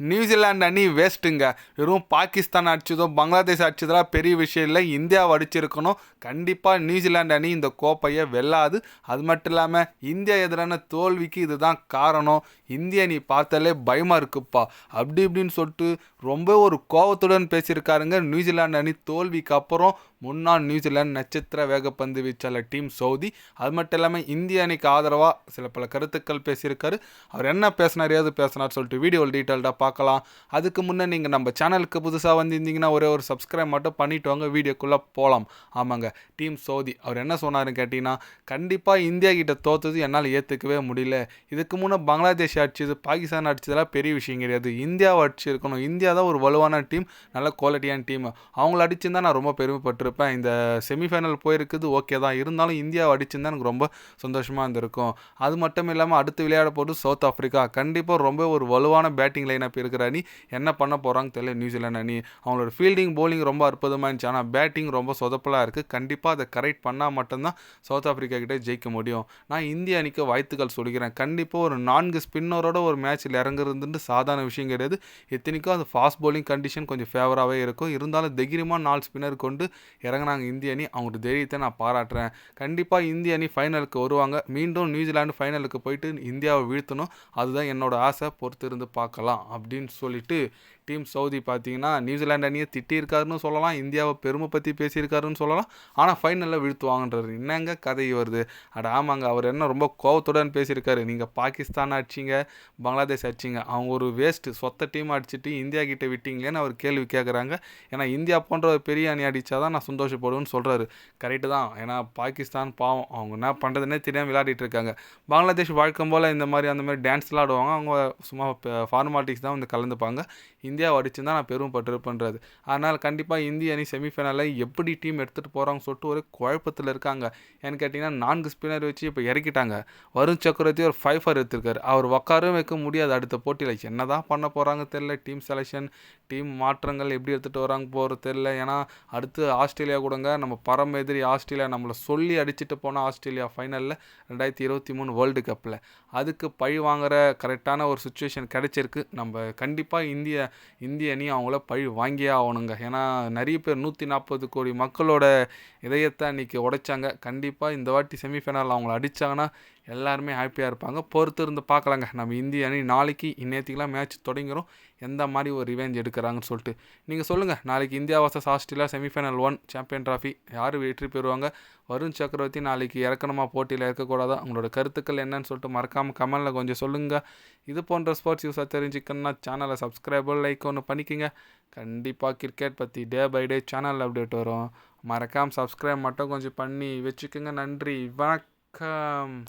New Zealand அணி வேஸ்ட்டுங்க. வெறும் பாகிஸ்தான் அடிச்சதோ பங்களாதேஷ் அடிச்சதெல்லாம் பெரிய விஷயம் இல்லை. இந்தியாவை அடிச்சிருக்கணும். கண்டிப்பாக நியூசிலாந்து அணி இந்த கோப்பையை வெல்லாது. அது மட்டும் இல்லாமல் இந்தியா எதிரான தோல்விக்கு இதுதான் காரணம். இந்திய அணி பார்த்தாலே பயமாக இருக்குப்பா. அப்படி இப்படின்னு சொல்லிட்டு ரொம்ப ஒரு கோவத்துடன் பேசியிருக்காருங்க. நியூசிலாந்து அணி தோல்விக்கு அப்புறம் முன்னாள் நியூசிலாந்து நட்சத்திர வேகப்பந்து வீச்சாளர் டீம் சவுதி. அது மட்டும் இல்லாமல் இந்திய அணிக்கு ஆதரவாக சில பல கருத்துக்கள் பேசியிருக்காரு. அவர் என்ன பேசினார் ஏது பேசினார் சொல்லிட்டு வீடியோவில் டீட்டெயில்டாக பார்க்கலாம். அதுக்கு முன்னே நீங்கள் நம்ம சேனலுக்கு புதுசாக வந்திருந்தீங்கன்னா ஒரே ஒரு சப்ஸ்கிரைப் மட்டும் பண்ணிட்டு வாங்க வீடியோக்குள்ளே போகலாம் ஆமாங்க டீம் சோதி அவர் என்ன சொன்னார்னு கேட்டிங்கன்னா கண்டிப்பாக இந்தியா கிட்ட தோத்தது என்னால் ஏற்றுக்கவே முடியல. இதுக்கு முன்னே பங்களாதேஷ் அடிச்சது பாகிஸ்தான் அடிச்சதெல்லாம் பெரிய விஷயம் கிடையாது. இந்தியாவை அடிச்சிருக்கணும் இந்தியா தான் ஒரு வலுவான டீம் நல்ல குவாலிட்டியான டீம். அவங்கள அடிச்சிருந்தா நான் ரொம்ப பெருமைப்பட்டிருப்பேன். இந்த செமிஃபைனல் போயிருக்குது ஓகே தான். இருந்தாலும் இந்தியாவை அடிச்சிருந்தா எனக்கு ரொம்ப சந்தோஷமாக இருந்திருக்கும். அது மட்டும் இல்லாமல் அடுத்து விளையாட போகிறது சவுத் ஆஃப்ரிக்கா. கண்டிப்பாக ரொம்ப ஒரு வலுவான பேட்டிங் லைனப் இருக்கிற அணி என்ன பண்ண போகிறாங்க தெரியல. நியூசிலாந்து அணி. அவங்களோட ஃபீல்டிங் போலிங் ரொம்ப அற்புதமாக இருந்துச்சு. ஆனால் பேட்டிங் ரொம்ப சொதப்பலாக இருக்குது கண்டிப்பாக அதை கரெக்ட் பண்ணால் மட்டும்தான் சவுத் ஆஃப்ரிக்கா கிட்டே ஜெயிக்க முடியும். நான் இந்திய அணிக்கு வாழ்த்துக்கள் சொல்லிக்கிறேன். கண்டிப்பாக ஒரு நான்கு ஸ்பின்னரோட ஒரு மேட்ச்சில் இறங்குறதுன்ட்டு சாதாரண விஷயம் கிடையாது. எத்தனைக்கும் அது ஃபாஸ்ட் போலிங் கண்டிஷன் கொஞ்சம் ஃபேவராகவே இருக்கும். இருந்தாலும் தைரியமாக நாலு ஸ்பின்னர் கொண்டு இறங்குனாங்க இந்திய அணி. அவங்களோட தைரியத்தை நான் பாராட்டுறேன். கண்டிப்பாக இந்திய அணி ஃபைனலுக்கு வருவாங்க. மீண்டும் நியூசிலாந்து ஃபைனலுக்கு போயிட்டு இந்தியாவை வீழ்த்தணும். அதுதான் என்னோட ஆசை. பொறுத்திருந்து பார்க்கலாம். அப்படின்னு அப்படின்னு சொல்லிட்டு டீம் சவுதி பார்த்தீங்கன்னா நியூசிலாண்டு அணியை திட்டியிருக்காருன்னு சொல்லலாம் இந்தியாவை பெருமை பற்றி பேசியிருக்காருன்னு சொல்லலாம் ஆனால் ஃபைனலில் வீழ்த்துவாங்கன்றாரு என்னங்க கதை வருது அட ஆமாங்க அவர் என்ன ரொம்ப கோவத்துடன் பேசியிருக்காரு. நீங்கள் பாகிஸ்தான் அடிச்சிங்க பங்களாதேஷ் அடிச்சிங்க அவங்க ஒரு வேஸ்ட்டு சொத்த டீம் அடிச்சிட்டு இந்தியா கிட்டே விட்டீங்களேன்னு அவர் கேள்வி கேட்குறாங்க ஏன்னா இந்தியா போன்ற ஒரு பெரிய அணி அடித்தா தான் நான் சந்தோஷப்படுவேன்னு சொல்கிறாரு கரெக்டு தான். ஏன்னா பாகிஸ்தான் பாவம். அவங்க என்ன பண்ணுறதுனே தெரியாமல் விளையாடிட்டு இருக்காங்க. பங்களாதேஷ் வழக்கம் போல் இந்த மாதிரி அந்த மாதிரி டான்ஸ்லாம் ஆடுவாங்க. அவங்க சும்மா ஃபார்மாலிட்டிஸ் தான் வந்து கலந்துப்பாங்க. இந்தியா அடிச்சுருந்தா நான் பெருமைப்பட்டிருப்பேன்றது. அதனால் கண்டிப்பாக இந்திய அணி செமிஃபைனலில் எப்படி டீம் எடுத்துகிட்டு போகிறாங்கன்னு சொல்லிட்டு ஒரு குழப்பத்தில் இருக்காங்க. ஏன்னு கேட்டிங்கன்னா நான்கு ஸ்பின்னர் வச்சு இப்போ இறக்கிட்டாங்க. வருண் சக்கரவர்த்தி ஒரு ஃபைவ் ஃபர் எடுத்திருக்காரு. அவர் உட்காரவும் வைக்க முடியாது அடுத்த போட்டியில். என்ன தான் பண்ண போகிறாங்க தெரில டீம் செலெக்ஷன் டீம் மாற்றங்கள் எப்படி எடுத்துகிட்டு வராங்க போகிறது தெரில ஏன்னா அடுத்து ஆஸ்திரேலியா கூடங்க நம்ம பரம் எதிரி ஆஸ்திரேலியா நம்மளை சொல்லி அடிச்சுட்டு போன ஆஸ்திரேலியா ஃபைனலில் ரெண்டாயிரத்தி இருபத்தி மூணு வேர்ல்டு கப்பில் அதுக்கு பழி வாங்குற கரெக்டான ஒரு சுச்சுவேஷன் கிடைச்சிருக்கு. நம்ம கண்டிப்பாக இந்திய இந்திய அணி அவங்கள பழி வாங்கியே ஆகணுங்க. ஏன்னா நிறைய பேர் நூற்றி நாற்பது கோடி மக்களோட இதயத்தை அன்றைக்கி உடைச்சாங்க. கண்டிப்பாக இந்த வாட்டி செமிஃபைனல் அவங்கள அடித்தாங்கன்னா எல்லாருமே ஹாப்பியாக இருப்பாங்க. பொறுத்து இருந்து பார்க்கலாங்க. நம்ம இந்திய அணி நாளைக்கு இன்னேத்திக்கெலாம் மேட்ச் தொடங்கிறோம். எந்த மாதிரி ஒரு ரிவெஞ்ச் எடுக்கிறாங்கன்னு சொல்லிட்டு. நீங்கள் சொல்லுங்கள் நாளைக்கு India versus Australia semifinal one champion trophy யார் வெற்றி பெறுவாங்க? வருண் சக்கரவர்த்தி நாளைக்கு இறக்கணுமா? போட்டியில் இருக்கக்கூடாதா? உங்களோட கருத்துக்கள் என்னன்னு சொல்லிட்டு மறக்காமல் கமெண்டில் கொஞ்சம் சொல்லுங்கள் இது போன்ற ஸ்போர்ட்ஸ் யூஸாக தெரிஞ்சுக்கணும்னா சேனலை சப்ஸ்கிரைபர் லைக் ஒன்று பண்ணிக்கோங்க. கண்டிப்பாக கிரிக்கெட் பற்றி day by day channel update வரும். மறக்காமல் சப்ஸ்கிரைப் மட்டும் கொஞ்சம் பண்ணி வச்சுக்கோங்க. நன்றி. வணக்கம்.